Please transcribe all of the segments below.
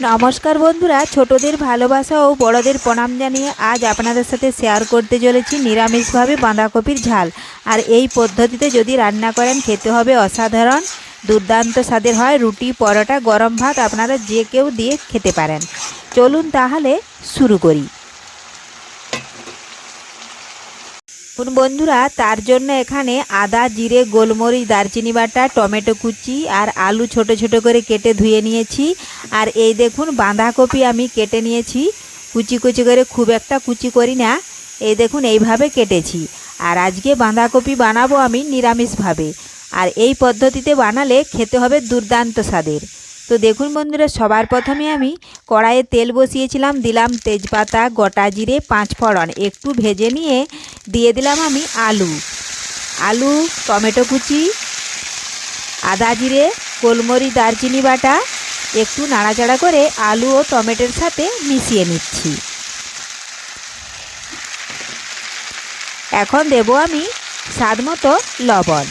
নমস্কার বন্ধুরা, ছোটদের ভালোবাসা ও বড়দের প্রণাম জানিয়ে আজ আপনাদের সাথে শেয়ার করতে চলেছি নিরামিষভাবে বাঁধাকপির ঝাল। আর এই পদ্ধতিতে যদি রান্না করেন, খেতে হবে অসাধারণ। দুর্দান্ত স্বাদের হয় রুটি, পরোটা, গরম ভাত, আপনারা যে কেউ দিয়ে খেতে পারেন। চলুন তাহলে শুরু করি দেখুন বন্ধুরা, তার জন্য এখানে আদা, জিরে, গোলমরিচ, দারচিনি বাটা, টমেটো কুচি আর আলু ছোট ছোট করে কেটে ধুয়ে নিয়েছি। আর এই দেখুন বাঁধাকপি আমি কেটে নিয়েছি। কুচি কুচি করে খুব একটা কুচি করি না। এই দেখুন এইভাবে কেটেছি। আর আজকে বাঁধাকপি বানাবো আমি নিরামিষভাবে। আর এই পদ্ধতিতে বানালে খেতে হবে দুর্দান্ত স্বাদের। তো দেখুন বন্ধুরা, সবার প্রথমে আমি কড়াইয়ে তেল বসিয়েছিলাম, দিলাম তেজপাতা, গোটা জিরে, পাঁচ ফোড়ন। একটু ভেজে নিয়ে দিয়ে দিলাম আমি আলু। আলু, টমেটো কুচি, আদা জিরে, গোলমরিচ, দারচিনি বাটা, একটু নাড়াচাড়া করে আলু ও টমেটোর সাথে মিশিয়ে নিচ্ছি। এখন দেব আমি স্বাদ মতো লবণ।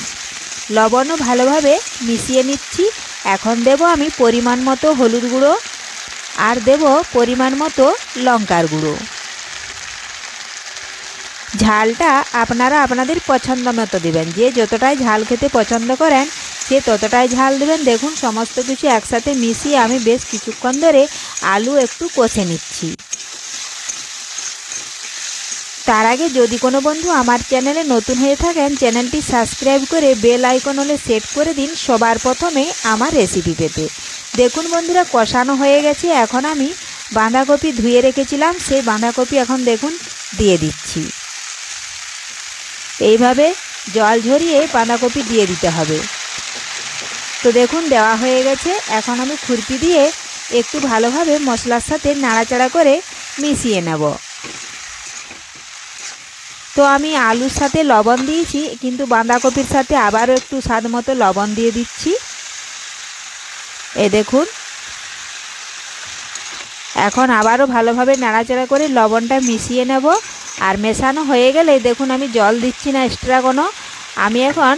লবণও ভালোভাবে মিশিয়ে নিচ্ছি। এখন দেব আমি পরিমাণ মতো হলুদ গুঁড়ো আর দেব পরিমাণ মতো লঙ্কার গুঁড়ো। ঝালটা আপনারা আপনাদের পছন্দ মতো দেবেন। যে যতটাই ঝাল খেতে পছন্দ করেন, সে ততটাই ঝাল দেবেন। দেখুন, সমস্ত কিছু একসাথে মিশিয়ে আমি বেশ কিছুক্ষণ ধরে আলু একটু কষে নিচ্ছি। তার আগে যদি কোনো বন্ধু আমার চ্যানেলে নতুন হয়ে থাকেন, চ্যানেলটি সাবস্ক্রাইব করে বেল আইকন হলে সেট করে দিন সবার প্রথমে আমার রেসিপি পেতে। দেখুন বন্ধুরা, কষানো হয়ে গেছে। এখন আমি বাঁধাকপি ধুয়ে রেখেছিলাম, সেই বাঁধাকপি এখন দেখুন দিয়ে দিচ্ছি। এইভাবে জল ঝরিয়ে বাঁধাকপি দিয়ে দিতে হবে। তো দেখুন, দেওয়া হয়ে গেছে। এখন আমি খুরপি দিয়ে একটু ভালোভাবে মশলার সাথে নাড়াচাড়া করে মিশিয়ে নেব। তো আমি আলুর সাথে লবণ দিয়েছি, কিন্তু বাঁধাকপির সাথে আবারও একটু স্বাদ মতো লবণ দিয়ে দিচ্ছি। এ দেখুন। এখন আবারও ভালোভাবে নাড়াচাড়া করে লবণটা মিশিয়ে নেব। আর মেশানো হয়ে গেলে দেখুন আমি জল দিচ্ছি না এক্সট্রা কোনো। আমি এখন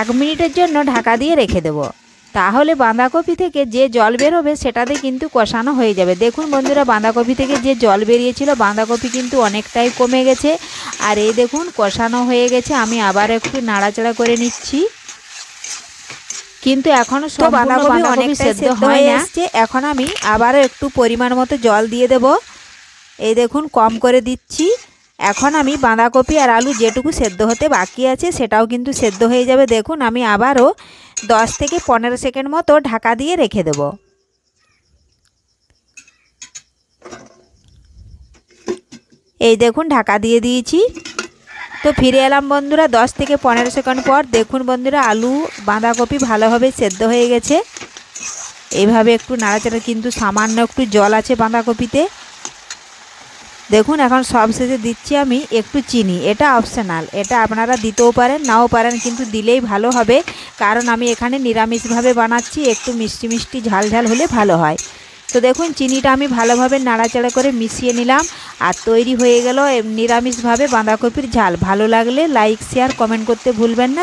এক মিনিটের জন্য ঢাকা দিয়ে রেখে দেবো। তাহলে বাঁধাকপি থেকে যে জল বেরোবে সেটাতে কিন্তু কষানো হয়ে যাবে। দেখুন বন্ধুরা বাঁধাকপি থেকে যে জল বেরিয়েছিল বাঁধাকপি কিন্তু অনেকটাই কমে গেছে। আর এই দেখুন কষানো হয়ে গেছে। আমি আবার একটু নাড়াচাড়া করে নিচ্ছি। কিন্তু এখনও সব বাঁধাকপি অনেক সেদ্ধ হয়ে আসছে এখন আমি আবারও একটু পরিমাণ মতো জল দিয়ে দেব। এই দেখুন কম করে দিচ্ছি। এখন আমি বাঁধাকপি আর আলু যেটুকু সেদ্ধ হতে বাকি আছে সেটাও কিন্তু সেদ্ধ হয়ে যাবে। দেখুন, আমি আবারও দশ থেকে পনেরো সেকেন্ড মতো ঢাকা দিয়ে রেখে দেব। এই দেখুন, ঢাকা দিয়ে দিয়েছি। তো ফিরে এলাম বন্ধুরা দশ থেকে পনেরো সেকেন্ড পর। দেখুন বন্ধুরা, আলু, বাঁধাকপি ভালোভাবে সেদ্ধ হয়ে গেছে। এইভাবে একটু নাড়াচাড়া, কিন্তু সামান্য একটু জল আছে বাঁধাকপিতে। দেখুন, এখন সব শেষে দিচ্ছি আমি একটু চিনি। এটা অপশনাল এটা আপনারা দিতেও পারেন, নাও পারেন, কিন্তু দিলেই ভালো হবে। কারণ আমি এখানে নিরামিষভাবে বানাচ্ছি, একটু মিষ্টি মিষ্টি, ঝাল ঝাল হলে ভালো হয়। তো দেখুন, চিনিটা আমি ভালোভাবে নাড়াচাড়া করে মিশিয়ে নিলাম। আর তৈরি হয়ে গেল নিরামিষভাবে বাঁধাকপির ঝাল। ভালো লাগলে লাইক শেয়ার কমেন্ট করতে ভুলবেন না।